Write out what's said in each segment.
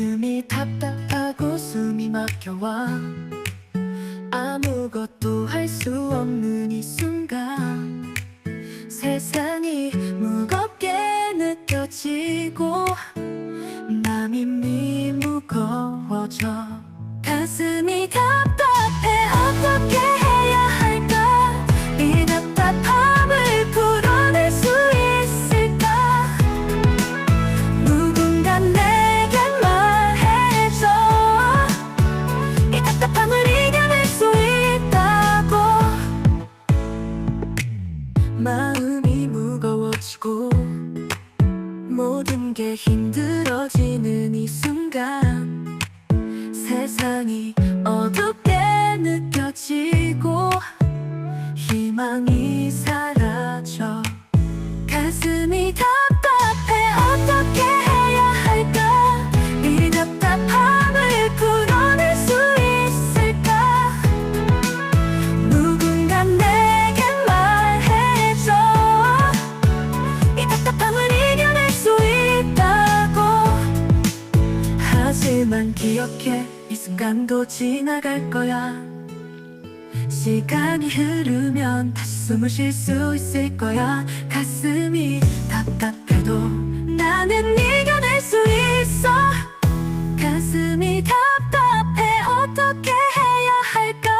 가끔이 답답하고 숨이 막혀와 아무것도 할 수 없는 이 순간 세상 모든 게 힘들어지는 이 순간 세상이 어둡게 느껴지고 희망이 살아 이렇게 이 순간도 지나갈 거야. 시간이 흐르면 다시 숨을 쉴 수 있을 거야. 가슴이 답답해도 나는 이겨낼 수 있어. 가슴이 답답해. 어떻게 해야 할까?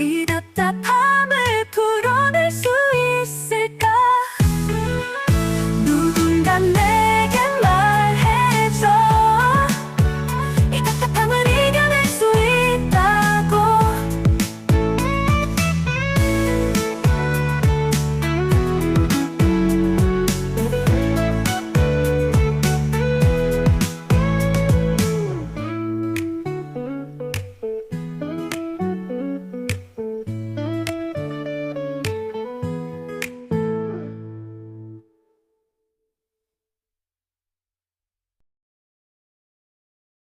이 답답함을 풀어낼 수 있을까? 누군가 내